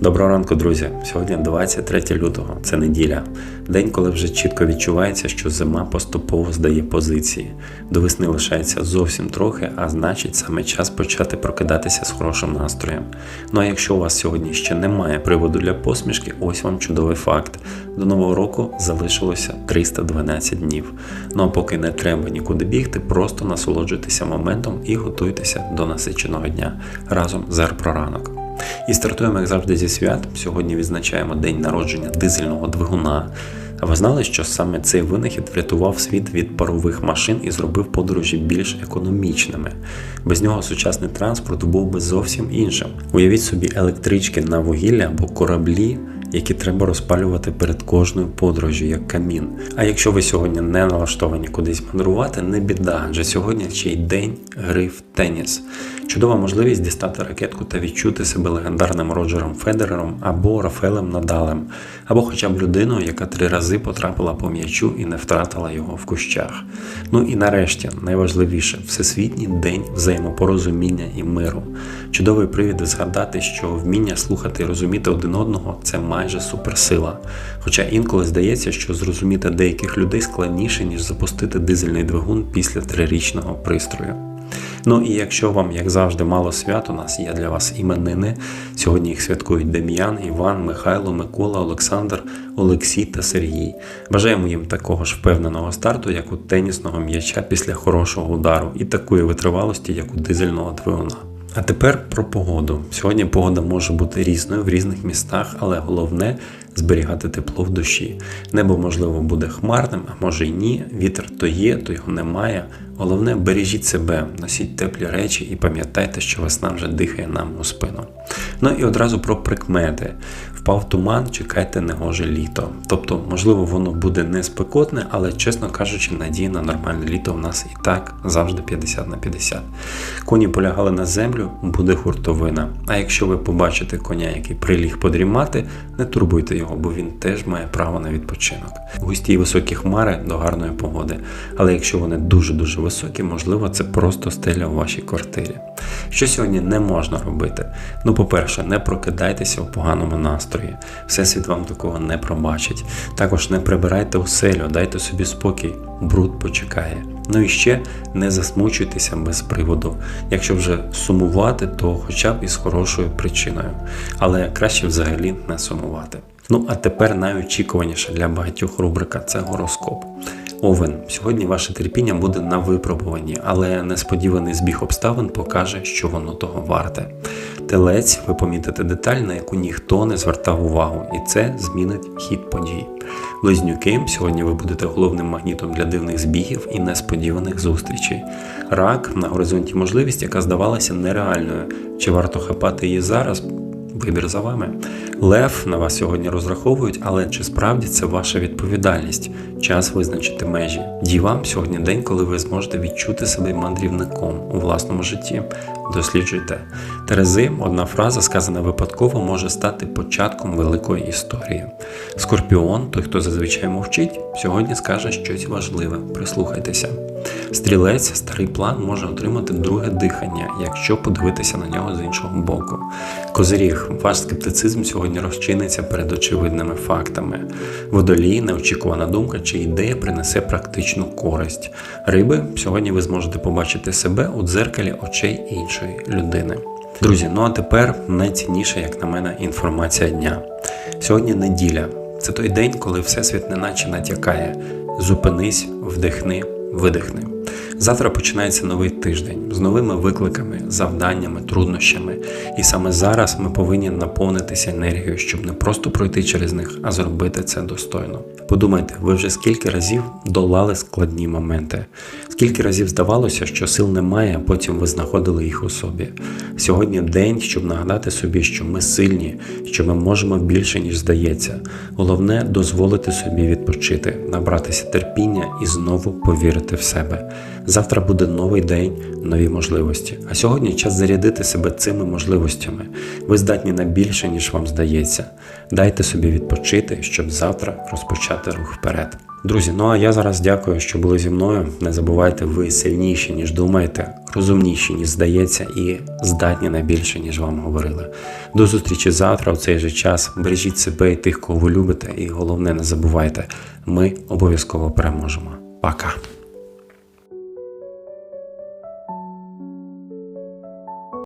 Доброго ранку, друзі! Сьогодні 23 лютого, це неділя. День, коли вже чітко відчувається, що зима поступово здає позиції. До весни лишається зовсім трохи, а значить саме час почати прокидатися з хорошим настроєм. Ну а якщо у вас сьогодні ще немає приводу для посмішки, ось вам чудовий факт. До нового року залишилося 312 днів. Ну а поки не треба нікуди бігти, просто насолоджуйтеся моментом і готуйтеся до насиченого дня разом з ранок. І стартуємо, як завжди, зі свят. Сьогодні відзначаємо день народження дизельного двигуна. А ви знали, що саме цей винахід врятував світ від парових машин і зробив подорожі більш економічними. Без нього сучасний транспорт був би зовсім іншим. Уявіть собі електрички на вугілля або кораблі. Які треба розпалювати перед кожною подорожю, як камін. А якщо ви сьогодні не налаштовані кудись мандрувати, не біда, адже сьогодні ще й день гри в теніс. Чудова можливість дістати ракетку та відчути себе легендарним Роджером Федерером або Рафаелем Надалем, або хоча б людиною, яка три рази потрапила по м'ячу і не втратила його в кущах. Ну і нарешті, найважливіше, всесвітній день взаємопорозуміння і миру. Чудовий привід згадати, що вміння слухати і розуміти один одного це майже суперсила. Хоча інколи здається, що зрозуміти деяких людей складніше, ніж запустити дизельний двигун після трирічного пристрою. Ну і якщо вам, як завжди, мало свят, у нас є для вас іменини. Сьогодні їх святкують Дем'ян, Іван, Михайло, Микола, Олександр, Олексій та Сергій. Бажаємо їм такого ж впевненого старту, як у тенісного м'яча після хорошого удару, і такої витривалості, як у дизельного двигуна. А тепер про погоду. Сьогодні погода може бути різною в різних містах, але головне зберігати тепло в душі. Небо, можливо, буде хмарним, а може й ні. Вітер то є, то його немає. Головне, бережіть себе, носіть теплі речі і пам'ятайте, що весна вже дихає нам у спину. Ну і одразу про прикмети. Впав туман, чекайте негоже літо. Тобто, можливо, воно буде не спекотне, але, чесно кажучи, надії на нормальне літо в нас і так завжди 50 на 50. Коні полягали на землю, буде хуртовина. А якщо ви побачите коня, який приліг подрімати, не турбуйте його, бо він теж має право на відпочинок. Густі й високі хмари до гарної погоди. Але якщо вони дуже-дуже високі, можливо, це просто стеля у вашій квартирі. Що сьогодні не можна робити? Ну, по-перше, не прокидайтеся у поганому настрої. Всесвіт вам такого не пробачить. Також не прибирайте оселю, дайте собі спокій, бруд почекає. Ну і ще не засмучуйтеся без приводу. Якщо вже сумувати, то хоча б із хорошою причиною. Але краще взагалі не сумувати. Ну а тепер найочікуваніша для багатьох рубрика це гороскоп. Овен, сьогодні ваше терпіння буде на випробуванні, але несподіваний збіг обставин покаже, що воно того варте. Телець, ви помітите деталь, на яку ніхто не звертав увагу, і це змінить хід подій. Близнюки, сьогодні ви будете головним магнітом для дивних збігів і несподіваних зустрічей. Рак на горизонті можливість, яка здавалася нереальною. Чи варто хапати її зараз? Вибір за вами. Лев на вас сьогодні розраховують, але чи справді це ваша відповідальність? Час визначити межі. Дівам сьогодні день, коли ви зможете відчути себе мандрівником у власному житті. Досліджуйте. Терези, одна фраза, сказана випадково, може стати початком великої історії. Скорпіон, той, хто зазвичай мовчить, сьогодні скаже щось важливе. Прислухайтеся. Стрілець, старий план може отримати друге дихання, якщо подивитися на нього з іншого боку. Козиріг, ваш скептицизм сьогодні розчиниться перед очевидними фактами. Водолій, неочікувана думка чи ідея принесе практичну користь. Риби, сьогодні ви зможете побачити себе у дзеркалі очей іншої людини. Друзі, ну а тепер найцінніша, як на мене, інформація дня. Сьогодні неділя. Це той день, коли Всесвіт неначе натякає. Зупинись, вдихни, видихни. Завтра починається новий тиждень з новими викликами, завданнями, труднощами. І саме зараз ми повинні наповнитися енергією, щоб не просто пройти через них, а зробити це достойно. Подумайте, ви вже скільки разів долали складні моменти, скільки разів здавалося, що сил немає, а потім ви знаходили їх у собі. Сьогодні день, щоб нагадати собі, що ми сильні, що ми можемо більше, ніж здається. Головне дозволити собі відпочити, набратися терпіння і знову повірити в себе. Завтра буде новий день, нові можливості. А сьогодні час зарядити себе цими можливостями. Ви здатні на більше, ніж вам здається. Дайте собі відпочити, щоб завтра розпочати рух вперед. Друзі, ну а я зараз дякую, що були зі мною. Не забувайте, ви сильніші, ніж думаєте, розумніші, ніж здається, і здатні на більше, ніж вам говорили. До зустрічі завтра, у цей же час. Бережіть себе і тих, кого ви любите, і головне, не забувайте, ми обов'язково переможемо. Пока!